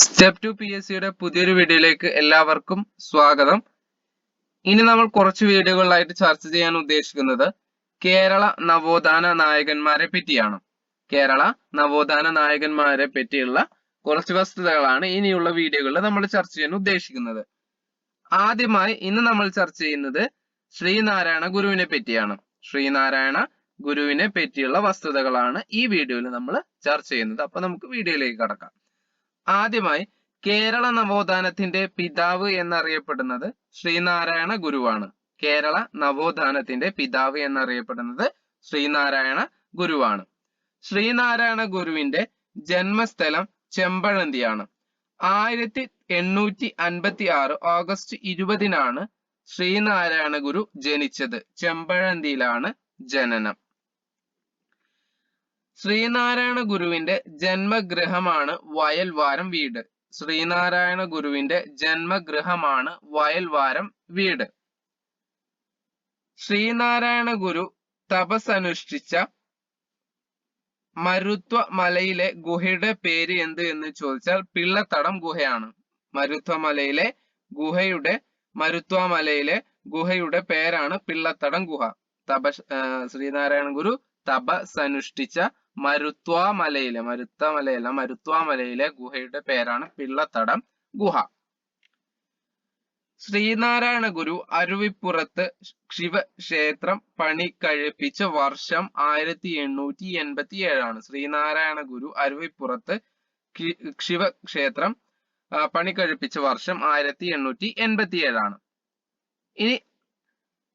Step to P S സിയുടെ പുതിയൊരു വീഡിയോയിലേക്ക് എല്ലാവർക്കും സ്വാഗതം. ഇനി നമ്മൾ കുറച്ച് വീഡിയോകളിലായിട്ട് ചർച്ച ചെയ്യാൻ ഉദ്ദേശിക്കുന്നത് കേരള നവോത്ഥാന നായകന്മാരെ പറ്റിയാണ്. കേരള നവോത്ഥാന നായകന്മാരെ പറ്റിയുള്ള കുറച്ച് വസ്തുതകളാണ് ഇനിയുള്ള വീഡിയോകളിൽ നമ്മൾ ചർച്ച ചെയ്യാൻ ഉദ്ദേശിക്കുന്നത്. ആദ്യമായി ഇന്ന് നമ്മൾ ചർച്ച ചെയ്യുന്നത് ശ്രീനാരായണ ഗുരുവിനെ പറ്റിയാണ്. ശ്രീനാരായണ ഗുരുവിനെ പറ്റിയുള്ള വസ്തുതകളാണ് ഈ വീഡിയോയിൽ നമ്മൾ ചർച്ച ചെയ്യുന്നത്. അപ്പൊ നമുക്ക് വീഡിയോയിലേക്ക് കടക്കാം. ആദ്യമായി കേരള നവോത്ഥാനത്തിന്റെ പിതാവ് എന്നറിയപ്പെടുന്നത് ശ്രീനാരായണ ഗുരുവാണ്. കേരള നവോത്ഥാനത്തിന്റെ പിതാവ് എന്നറിയപ്പെടുന്നത് ശ്രീനാരായണ ഗുരുവാണ്. ശ്രീനാരായണ ഗുരുവിന്റെ ജന്മസ്ഥലം ചെമ്പഴന്തിയാണ്. ആയിരത്തി എണ്ണൂറ്റി അൻപത്തി ആറ് ഓഗസ്റ്റ് ഇരുപതിനാണ് ശ്രീനാരായണ ഗുരു ജനിച്ചത്. ചെമ്പഴന്തിയിലാണ് ജനനം. ശ്രീനാരായണ ഗുരുവിന്റെ ജന്മഗൃഹമാണ് വയൽവാരം വീട്. ശ്രീനാരായണ ഗുരുവിന്റെ ജന്മഗൃഹമാണ് വയൽവാരം വീട്. ശ്രീനാരായണ ഗുരു തപസ്സനുഷ്ഠിച്ച മരുത്വ മലയിലെ ഗുഹയുടെ പേര് എന്ത് എന്ന് ചോദിച്ചാൽ പിള്ളത്തടം ഗുഹയാണ്. മരുത്വ മലയിലെ ഗുഹയുടെ മരുത്വ മലയിലെ ഗുഹയുടെ പേരാണ് പിള്ളത്തടം ഗുഹ. തപ ശ്രീനാരായണ ഗുരു തപസ്സനുഷ്ഠിച്ച മരുത്വ മലയിലെ മരുത്ത മലയല്ല മരുത്വ മലയിലെ ഗുഹയുടെ പേരാണ് പിള്ളത്തടം ഗുഹ. ശ്രീനാരായണ ഗുരു അരുവിപ്പുറത്ത് ശിവക്ഷേത്രം പണി കഴിപ്പിച്ച വർഷം ആയിരത്തി എണ്ണൂറ്റി എൺപത്തി ഏഴാണ് ശ്രീനാരായണ ഗുരു അരുവിപ്പുറത്ത് ശിവക്ഷേത്രം പണി കഴിപ്പിച്ച വർഷം ആയിരത്തി എണ്ണൂറ്റി എൺപത്തി ഏഴാണ് ഇനി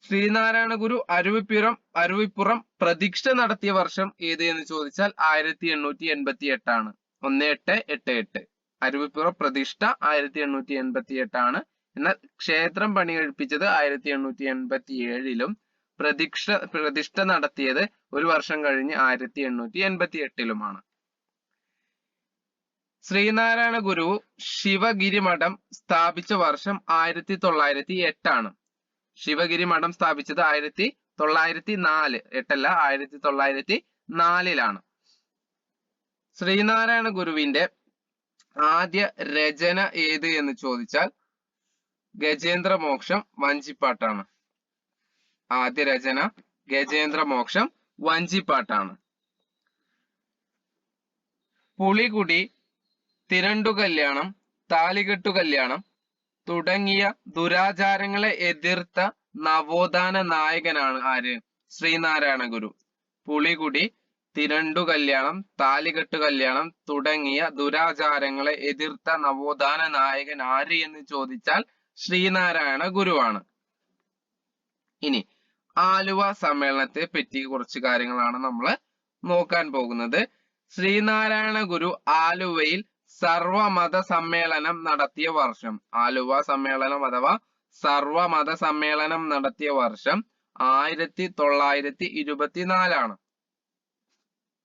ശ്രീനാരായണ ഗുരു അരുവിപ്പുറം അരുവിപ്പുറം പ്രതീക്ഷ നടത്തിയ വർഷം ഏത് എന്ന് ചോദിച്ചാൽ ആയിരത്തി എണ്ണൂറ്റി എൺപത്തി എട്ടാണ് ഒന്ന് എട്ട് എട്ട് എട്ട്. അരുവിപ്പുറം പ്രതിഷ്ഠ ആയിരത്തി എണ്ണൂറ്റി എൺപത്തി എട്ടാണ് എന്നാൽ ക്ഷേത്രം പണി കഴിപ്പിച്ചത് ആയിരത്തി എണ്ണൂറ്റി എൺപത്തി ഏഴിലും പ്രതിഷ്ഠ പ്രതിഷ്ഠ നടത്തിയത് ഒരു വർഷം കഴിഞ്ഞ് ആയിരത്തി എണ്ണൂറ്റി എൺപത്തി എട്ടിലുമാണ് ശ്രീനാരായണ ഗുരു ശിവഗിരി മഠം സ്ഥാപിച്ച വർഷം ആയിരത്തി തൊള്ളായിരത്തി എട്ടാണ്. ശിവഗിരി മഠം സ്ഥാപിച്ചത് ആയിരത്തി തൊള്ളായിരത്തി നാല് എട്ടല്ല ആയിരത്തി തൊള്ളായിരത്തി നാലിലാണ്. ശ്രീനാരായണ ഗുരുവിന്റെ ആദ്യ രചന ഏത് എന്ന് ചോദിച്ചാൽ ഗജേന്ദ്ര മോക്ഷം വഞ്ചിപ്പാട്ടാണ്. ആദ്യ രചന ഗജേന്ദ്ര മോക്ഷം വഞ്ചിപ്പാട്ടാണ്. പുളികുടി തിരണ്ടു കല്യാണം താലികെട്ടു കല്യാണം തുടങ്ങിയ ദുരാചാരങ്ങളെ എതിർത്ത നവോത്ഥാന നായകനാണ് ആര്? ശ്രീനാരായണ ഗുരു. പുളികുടി തിരണ്ടു കല്യാണം താലികെട്ട് കല്യാണം തുടങ്ങിയ ദുരാചാരങ്ങളെ എതിർത്ത നവോത്ഥാന നായകൻ ആര് എന്ന് ചോദിച്ചാൽ ശ്രീനാരായണ ഗുരുവാണ് ഇനി ആലുവ സമ്മേളനത്തെ പറ്റി കുറച്ച് കാര്യങ്ങളാണ് നമ്മൾ നോക്കാൻ പോകുന്നത്. ശ്രീനാരായണ ഗുരു ആലുവയിൽ സർവമത സമ്മേളനം നടത്തിയ വർഷം. ആലുവ സമ്മേളനം അഥവാ സർവമത സമ്മേളനം നടത്തിയ വർഷം ആയിരത്തി തൊള്ളായിരത്തി ഇരുപത്തിനാലാണ്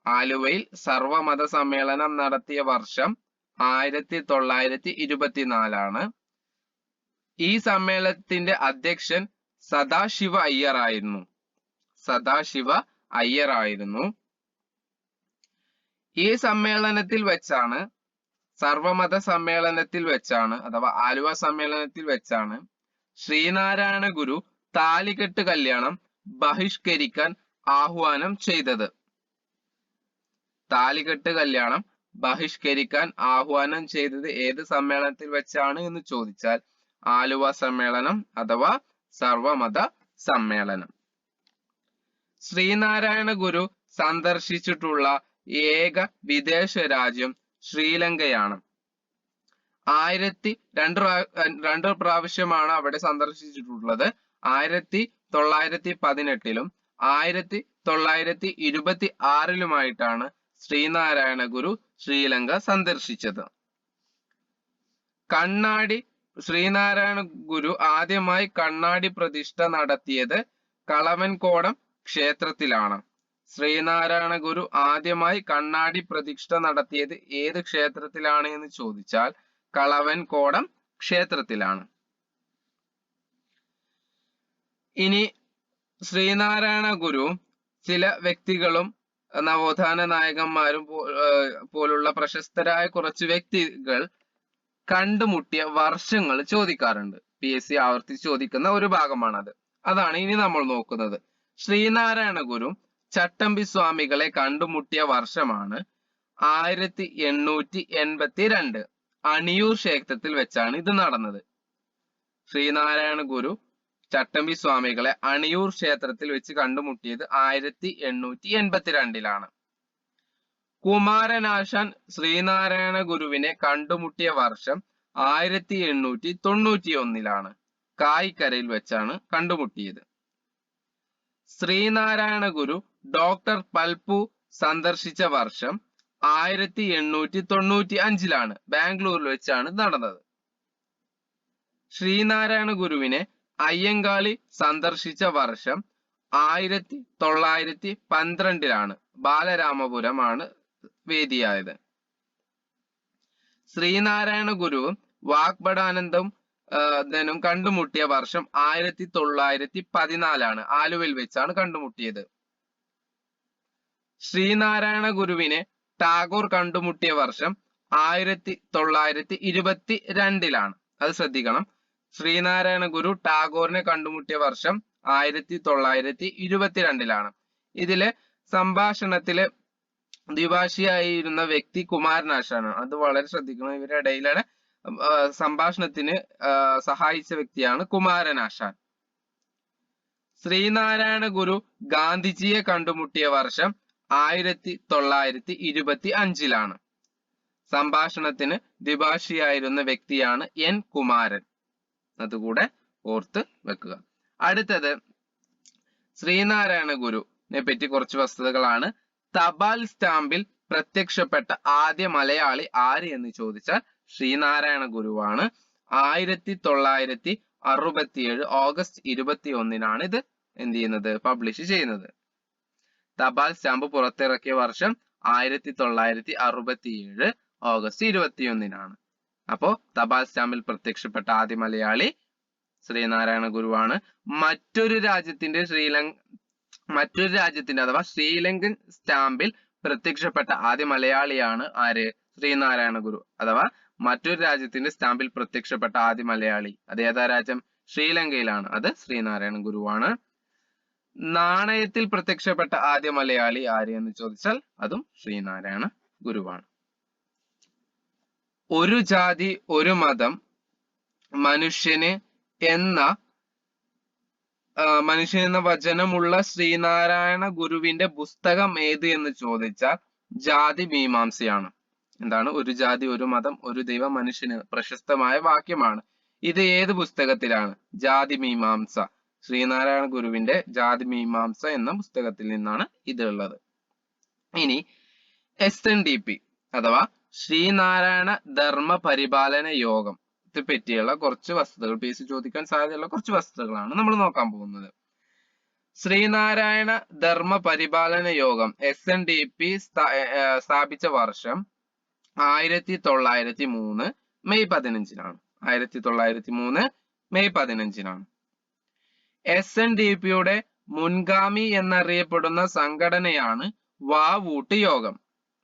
ആലുവയിൽ സർവമത സമ്മേളനം നടത്തിയ വർഷം ആയിരത്തി തൊള്ളായിരത്തി ഇരുപത്തിനാലാണ് ഈ സമ്മേളനത്തിന്റെ അധ്യക്ഷൻ സദാശിവ അയ്യർ ആയിരുന്നു. സദാശിവ അയ്യർ ആയിരുന്നു. ഈ സമ്മേളനത്തിൽ വെച്ചാണ് സർവമത സമ്മേളനത്തിൽ വെച്ചാണ് അഥവാ ആലുവ സമ്മേളനത്തിൽ വെച്ചാണ് ശ്രീനാരായണ ഗുരു താലികെട്ട് കല്യാണം ബഹിഷ്കരിക്കാൻ ആഹ്വാനം ചെയ്തത്. താലികെട്ട് കല്യാണം ബഹിഷ്കരിക്കാൻ ആഹ്വാനം ചെയ്തത് ഏത് സമ്മേളനത്തിൽ വെച്ചാണ് എന്ന് ചോദിച്ചാൽ ആലുവ സമ്മേളനം അഥവാ സർവമത സമ്മേളനം. ശ്രീനാരായണ ഗുരു സന്ദർശിച്ചിട്ടുള്ള ഏക വിദേശ രാജ്യം ശ്രീലങ്കയാണ്. ആയിരത്തി രണ്ട് രണ്ട് പ്രാവശ്യമാണ് അവിടെ സന്ദർശിച്ചിട്ടുള്ളത്. ആയിരത്തി തൊള്ളായിരത്തി പതിനെട്ടിലും ആയിരത്തി തൊള്ളായിരത്തി ഇരുപത്തി ആറിലുമായിട്ടാണ് ശ്രീനാരായണ ഗുരു ശ്രീലങ്ക സന്ദർശിച്ചത്. കണ്ണാടി ശ്രീനാരായണ ഗുരു ആദ്യമായി കണ്ണാടി പ്രതിഷ്ഠ നടത്തിയത് കളവൻകോടം ക്ഷേത്രത്തിലാണ്. ശ്രീനാരായണ ഗുരു ആദ്യമായി കണ്ണാടി പ്രതിഷ്ഠ നടത്തിയത് ഏത് ക്ഷേത്രത്തിലാണ് എന്ന് ചോദിച്ചാൽ കളവൻകോടം ക്ഷേത്രത്തിലാണ്. ഇനി ശ്രീനാരായണ ഗുരു ചില വ്യക്തികളും നവോത്ഥാന നായകന്മാരും പോലുള്ള പ്രശസ്തരായ കുറച്ച് വ്യക്തികൾ കണ്ടുമുട്ടിയ വർഷങ്ങൾ ചോദിക്കാറുണ്ട്. പി എസ് സി ആവർത്തിച്ച് ചോദിക്കുന്ന ഒരു ഭാഗമാണത്. അതാണ് ഇനി നമ്മൾ നോക്കുന്നത്. ശ്രീനാരായണ ഗുരു ചട്ടമ്പി സ്വാമികളെ കണ്ടുമുട്ടിയ വർഷമാണ് ആയിരത്തി എണ്ണൂറ്റി എൺപത്തി രണ്ട് അണിയൂർ ക്ഷേത്രത്തിൽ വെച്ചാണ് ഇത് നടന്നത്. ശ്രീനാരായണ ഗുരു ചട്ടമ്പി സ്വാമികളെ അണിയൂർ ക്ഷേത്രത്തിൽ വെച്ച് കണ്ടുമുട്ടിയത് ആയിരത്തി എണ്ണൂറ്റി എൺപത്തിരണ്ടിലാണ് കുമാരനാശാൻ ശ്രീനാരായണ ഗുരുവിനെ കണ്ടുമുട്ടിയ വർഷം ആയിരത്തി എണ്ണൂറ്റി തൊണ്ണൂറ്റി ഒന്നിലാണ് കായ്ക്കരയിൽ വെച്ചാണ് കണ്ടുമുട്ടിയത്. ശ്രീനാരായണ ഗുരു ഡോക്ടർ പൽപു സന്ദർശിച്ച വർഷം ആയിരത്തി എണ്ണൂറ്റി തൊണ്ണൂറ്റി അഞ്ചിലാണ് ബാംഗ്ലൂരിൽ വെച്ചാണ് നടന്നത്. ശ്രീനാരായണ ഗുരുവിനെ അയ്യങ്കാളി സന്ദർശിച്ച വർഷം ആയിരത്തി തൊള്ളായിരത്തി പന്ത്രണ്ടിലാണ് ബാലരാമപുരമാണ് വേദിയായത്. ശ്രീനാരായണ ഗുരുവും വാഗ്ബടാനന്ദവും ധനും കണ്ടുമുട്ടിയ വർഷം ആയിരത്തി തൊള്ളായിരത്തി പതിനാലാണ് ആലുവയിൽ വെച്ചാണ് കണ്ടുമുട്ടിയത്. ശ്രീനാരായണ ഗുരുവിനെ ടാഗോർ കണ്ടുമുട്ടിയ വർഷം ആയിരത്തി തൊള്ളായിരത്തി ഇരുപത്തി രണ്ടിലാണ് അത് ശ്രദ്ധിക്കണം. ശ്രീനാരായണ ഗുരു ടാഗോറിനെ കണ്ടുമുട്ടിയ വർഷം ആയിരത്തി തൊള്ളായിരത്തി ഇരുപത്തിരണ്ടിലാണ് ഇതിലെ സംഭാഷണത്തിലെ ദ്വിഭാഷിയായിരുന്ന വ്യക്തി കുമാരനാശാനാണ്. അത് വളരെ ശ്രദ്ധിക്കണം. ഇവരുടെ ഇടയിലാണ് സംഭാഷണത്തിന് സഹായിച്ച വ്യക്തിയാണ് കുമാരനാശാൻ ശ്രീനാരായണ ഗുരു ഗാന്ധിജിയെ കണ്ടുമുട്ടിയ വർഷം ആയിരത്തി തൊള്ളായിരത്തി ഇരുപത്തി അഞ്ചിലാണ് സംഭാഷണത്തിന് ദ്വിഭാഷിയായിരുന്ന വ്യക്തിയാണ് എൻ കുമാരൻ. അതുകൂടെ ഓർത്ത് വെക്കുക. അടുത്തത് ശ്രീനാരായണ ഗുരുവിനെ പറ്റി കുറച്ച് വസ്തുതകളാണ്. തപാൽ സ്റ്റാമ്പിൽ പ്രത്യക്ഷപ്പെട്ട ആദ്യ മലയാളി ആര് എന്ന് ചോദിച്ചാൽ ശ്രീനാരായണ ഗുരുവാണ്. ആയിരത്തി തൊള്ളായിരത്തി അറുപത്തിയേഴ് ഓഗസ്റ്റ് ഇരുപത്തി ഒന്നിനാണ് ഇത് എന്ത് ചെയ്യുന്നത്? പബ്ലിഷ് ചെയ്യുന്നത്. തപാൽ സ്റ്റാമ്പ് പുറത്തിറക്കിയ വർഷം ആയിരത്തി തൊള്ളായിരത്തി അറുപത്തിയേഴ് ഓഗസ്റ്റ് ഇരുപത്തിയൊന്നിനാണ്. അപ്പോ തപാൽ സ്റ്റാമ്പിൽ പ്രത്യക്ഷപ്പെട്ട ആദ്യ മലയാളി ശ്രീനാരായണ ഗുരുവാണ്. മറ്റൊരു രാജ്യത്തിന്റെ ശ്രീലങ്ക മറ്റൊരു രാജ്യത്തിന്റെ അഥവാ ശ്രീലങ്കൻ സ്റ്റാമ്പിൽ പ്രത്യക്ഷപ്പെട്ട ആദ്യ മലയാളിയാണ് ആര്? ശ്രീനാരായണ ഗുരു. അഥവാ മറ്റൊരു രാജ്യത്തിന്റെ സ്റ്റാമ്പിൽ പ്രത്യക്ഷപ്പെട്ട ആദ്യ മലയാളി. അത് ഏതാ രാജ്യം? ശ്രീലങ്കയിലാണ്. അത് ശ്രീനാരായണ ഗുരുവാണ്. നാണയത്തിൽ പ്രത്യക്ഷപ്പെട്ട ആദ്യ മലയാളി ആര് എന്ന് ചോദിച്ചാൽ അതും ശ്രീനാരായണ ഗുരുവാണ്. ഒരു ജാതി ഒരു മതം മനുഷ്യന് എന്ന മനുഷ്യൻ എന്ന വചനമുള്ള ശ്രീനാരായണ ഗുരുവിന്റെ പുസ്തകം ഏത് എന്ന് ചോദിച്ചാൽ ജാതി മീമാംസയാണ്. എന്താണ്? ഒരു ജാതി ഒരു മതം ഒരു ദൈവം മനുഷ്യന് പ്രശസ്തമായ വാക്യമാണ്. ഇത് ഏത് പുസ്തകത്തിലാണ്? ജാതി മീമാംസ. ശ്രീനാരായണ ഗുരുവിന്റെ ജാതി മീമാംസ എന്ന പുസ്തകത്തിൽ നിന്നാണ് ഇത് ഉള്ളത് ഇനി എസ് എൻ ഡി പി അഥവാ ശ്രീനാരായണ ധർമ്മ പരിപാലന യോഗം. പറ്റിയുള്ള കുറച്ച് വസ്തുതകൾ പി എസ് ചോദിക്കാൻ സാധ്യതയുള്ള കുറച്ച് വസ്തുതകളാണ് നമ്മൾ നോക്കാൻ പോകുന്നത്. ശ്രീനാരായണ ധർമ്മ പരിപാലന യോഗം എസ് എൻ ഡി പി സ്ഥാപിച്ച വർഷം ആയിരത്തി തൊള്ളായിരത്തി മൂന്ന് മെയ് പതിനഞ്ചിനാണ്. ആയിരത്തി തൊള്ളായിരത്തി മൂന്ന് മെയ് പതിനഞ്ചിനാണ്. എസ് എൻ ഡി പിയുടെ മുൻഗാമി എന്നറിയപ്പെടുന്ന സംഘടനയാണ് വാവൂട്ട് യോഗം.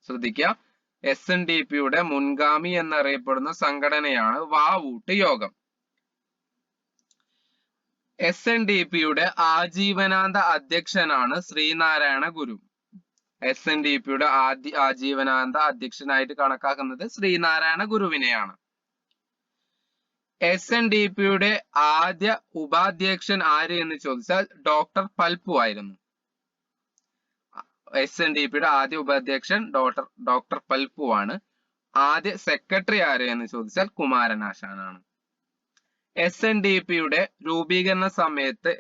ശ്രദ്ധിക്കുക എസ് എൻ ഡി പിയുടെ മുൻഗാമി എന്നറിയപ്പെടുന്ന സംഘടനയാണ് വാവൂട്ട് യോഗം. എസ് എൻ ഡി പിയുടെ ആജീവനാന്ത അധ്യക്ഷനാണ് Sree Narayana Guru. S N D പിയുടെ ആദ്യ ആജീവനാന്ത അധ്യക്ഷനായിട്ട് കണക്കാക്കുന്നത് ശ്രീനാരായണ ഗുരുവിനെയാണ്. എസ് എൻ ഡി പിയുടെ ആദ്യ ഉപാധ്യക്ഷൻ ആര് എന്ന് ചോദിച്ചാൽ ഡോക്ടർ പൽപ്പു ആയിരുന്നു. എസ് എൻ ഡി പിയുടെ ആദ്യ ഉപാധ്യക്ഷൻ ഡോക്ടർ ഡോക്ടർ പൽപ്പു ആണ്. ആദ്യ സെക്രട്ടറി ആര് എന്ന് ചോദിച്ചാൽ കുമാരനാശാനാണ്. എസ് എൻ ഡി പിയുടെ രൂപീകരണ സമയത്ത്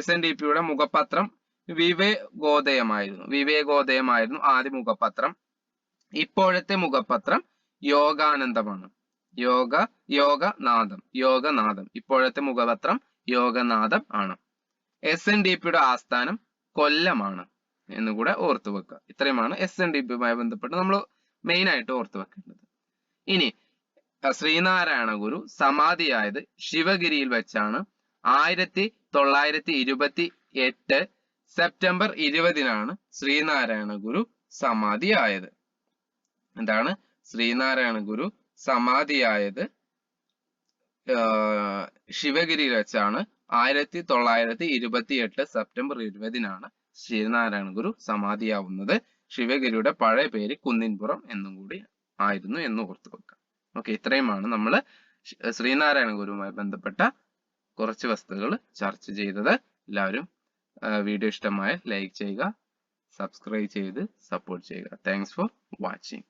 എസ് എൻ ഡി പിയുടെ മുഖപത്രം വിവേകോദയമായിരുന്നു. വിവേകോദയമായിരുന്നു ആദ്യ മുഖപത്രം. ഇപ്പോഴത്തെ മുഖപത്രം യോഗാനന്ദമാണ്. യോഗ യോഗനാഥം യോഗനാഥം. ഇപ്പോഴത്തെ മുഖപത്രം യോഗനാഥം ആണ്. എസ് എൻ ഡി പിയുടെ ആസ്ഥാനം കൊല്ലമാണ് എന്നുകൂടെ ഓർത്തു വെക്കുക. ഇത്രയുമാണ് എസ് എൻ ഡി പിയുമായി ബന്ധപ്പെട്ട് നമ്മൾ മെയിൻ ആയിട്ട് ഓർത്തു വെക്കേണ്ടത്. ഇനി ശ്രീനാരായണ ഗുരു സമാധിയായത് ശിവഗിരിയിൽ വെച്ചാണ് ആയിരത്തി തൊള്ളായിരത്തി ഇരുപത്തി എട്ട് സെപ്റ്റംബർ ഇരുപതിനാണ് ശ്രീനാരായണ ഗുരു സമാധിയായത്. എന്താണ്? ശ്രീനാരായണ ഗുരു സമാധിയായത് ശിവഗിരി വെച്ചാണ്. ആയിരത്തി തൊള്ളായിരത്തി ഇരുപത്തി എട്ട് സെപ്റ്റംബർ ഇരുപതിനാണ് ശ്രീനാരായണ ഗുരു സമാധിയാവുന്നത്. ശിവഗിരിയുടെ പഴയ പേര് കുന്നിൻപുറം എന്നും കൂടി ആയിരുന്നു എന്ന് ഓർത്തു വെക്കാം ഓക്കെ ഇത്രയുമാണ് നമ്മൾ ശ്രീനാരായണ ഗുരുവുമായി ബന്ധപ്പെട്ട കുറച്ച് വസ്തുക്കൾ ചർച്ച ചെയ്തത്. എല്ലാവരും വീഡിയോ ഇഷ്ടമായ ലൈക്ക് ചെയ്യുക സബ്സ്ക്രൈബ് ചെയ്ത് സപ്പോർട്ട് ചെയ്യുക. Thanks for watching